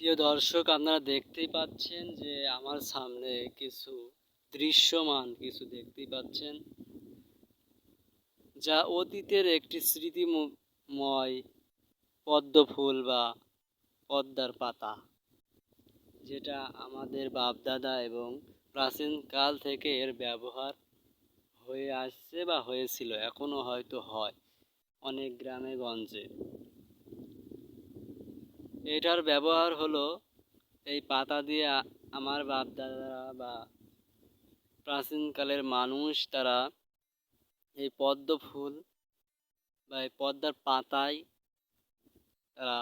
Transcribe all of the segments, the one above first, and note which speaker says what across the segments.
Speaker 1: প্রিয় দর্শক, আপনারা দেখতেই পাচ্ছেন যে আমার সামনে কিছু দৃশ্যমান কিছু দেখতেই পাচ্ছেন, যা অতীতের একটি স্মৃতিময় পদ্ম ফুল বা পদ্মার পাতা, যেটা আমাদের বাপদাদা এবং প্রাচীন কাল থেকে এর ব্যবহার হয়ে আসছে বা হয়েছিল এখনও হয়তো হয় অনেক গ্রামে গঞ্জে। এটার ব্যবহার হলো এই পাতা দিয়ে আমার বাপদাদারা বা প্রাচীনকালের মানুষ তারা এই পদ্ম ফুল বা এই পদ্মার পাতায় তারা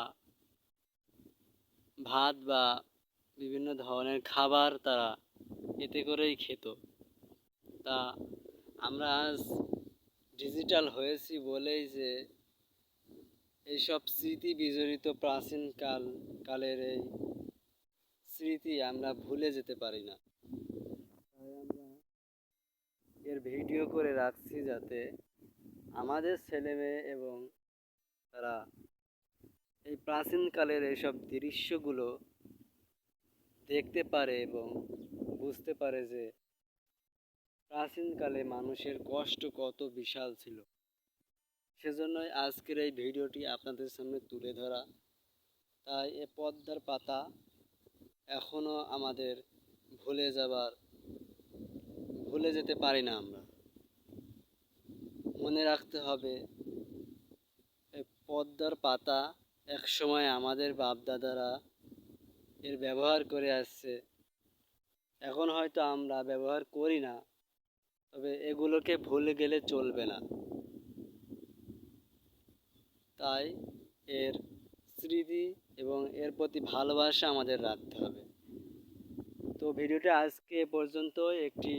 Speaker 1: ভাত বা বিভিন্ন ধরনের খাবার তারা এতে করেই খেত। তা আমরা আজ ডিজিটাল হয়েছি বলেই যে এইসব স্মৃতি বিজড়িত প্রাচীন কাল, কালের এই স্মৃতি আমরা ভুলে যেতে পারি না। তাই আমরা এর ভিডিও করে রাখছি যাতে আমাদের ছেলে মেয়ে এবং তারা এই প্রাচীনকালের এইসব দৃশ্যগুলো দেখতে পারে এবং বুঝতে পারে যে প্রাচীনকালে মানুষের কষ্ট কত বিশাল ছিল। সেজন্যই আজকের এই ভিডিওটি আপনাদের সামনে তুলে ধরা। তাই এ পদ্মার পাতা এখনও আমাদের ভুলে যাবার, ভুলে যেতে পারি না আমরা। মনে রাখতে হবে এই পদ্মার পাতা একসময় আমাদের বাপদাদারা এর ব্যবহার করে আসছে। এখন হয়তো আমরা ব্যবহার করি না, তবে এগুলোকে ভুলে গেলে চলবে না। তাই এর স্মৃতি এবং এর প্রতি ভালোবাসা আমাদের রাখতে হবে। তো ভিডিওটা আজকে পর্যন্ত একটি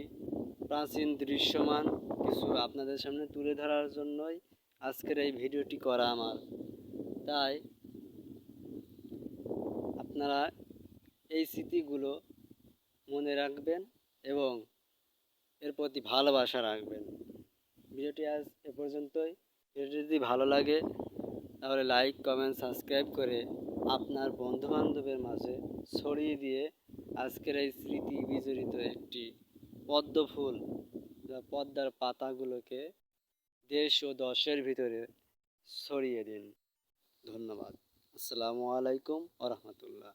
Speaker 1: প্রাচীন দৃশ্যমান কিছু আপনাদের সামনে তুলে ধরার জন্যই আজকের এই ভিডিওটি করা আমার। তাই আপনারা এই স্মৃতিগুলো মনে রাখবেন এবং এর প্রতি ভালোবাসা রাখবেন। ভিডিওটি আজ এ পর্যন্তই। ভিডিওটি যদি ভালো লাগে তাহলে লাইক কমেন্ট সাবস্ক্রাইব করে আপনার বন্ধুবান্ধবের মাঝে ছড়িয়ে দিয়ে আজকের এই স্মৃতি বিজড়িত একটি পদ্ম ফুল বা পদ্মার পাতাগুলোকে ও দশের ভিতরে ছড়িয়ে দিন। ধন্যবাদ। আসসালামু আলাইকুম আ রহমতুল্লাহ।